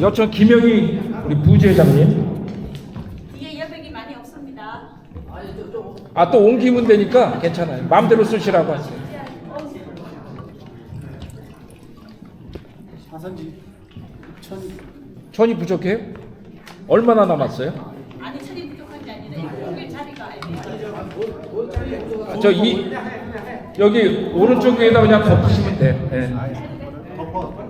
여천 김영희 우리 부회장님. 뒤에 여백이 많이 없습니다. 아 또 옮기면 되니까 괜찮아요. 마음대로 쓰시라고 하세요. 사선지 천 천이 부족해요? 얼마나 남았어요? 아니 천이 부족한 게 아니라 여기 자리가 아니에요. 아, 저이 여기 오른쪽 위에다 그냥 덮으시면 돼. 예. 덮어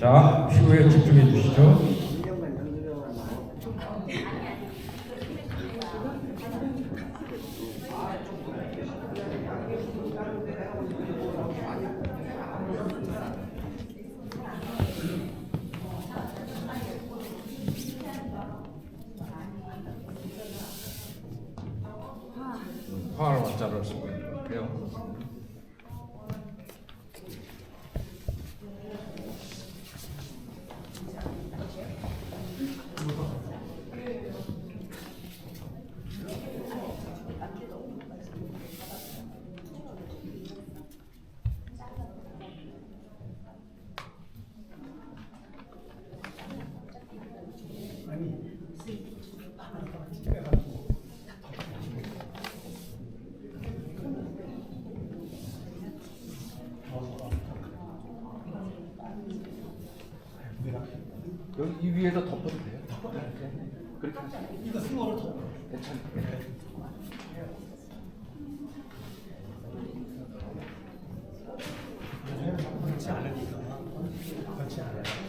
자, 피부에 집중해 주시죠. 화를 왔자를 쓰고 그래요. 여기 이 위에다 덮어도 돼요. 이렇게. 그렇게 하세요. 이거 승호를 덮어. 괜찮아요. 그렇지 않으니까 그렇지 않아요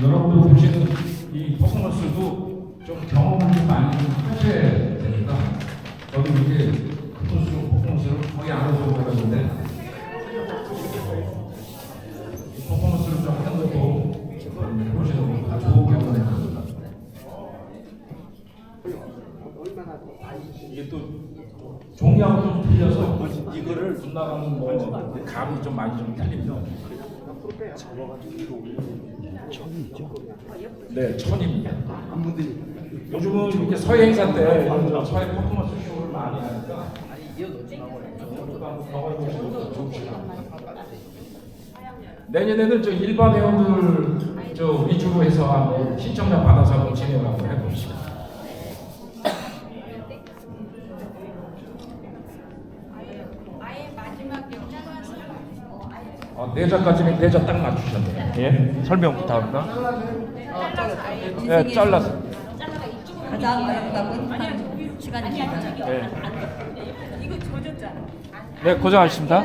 여러분들 보시는 이 퍼포먼스도 좀 경험을 좀 많이 좀 하셔야 되니까 이게 또 종이하고 좀 틀려서 이거를 분 나가는 뭐 감이 좀 많이 좀 틀립니다. 네, 천입니다. 요즘은 이렇게 서해 행사 때 서해 퍼포먼스 쇼를 많이 하니까. 내년에는 저 일반 회원들 저 위주로 해서 신청자 받아서 진행을 한번 해봅시다. 아예 마지막 영장은 어, 내자까지는 내자 딱 맞추셨네요. 예, 설명 부탁합니다. 네, 잘라서. 가장 어렵다고 시간이 길다. 네, 이거 조졌잖아. 네 고생하셨습니다.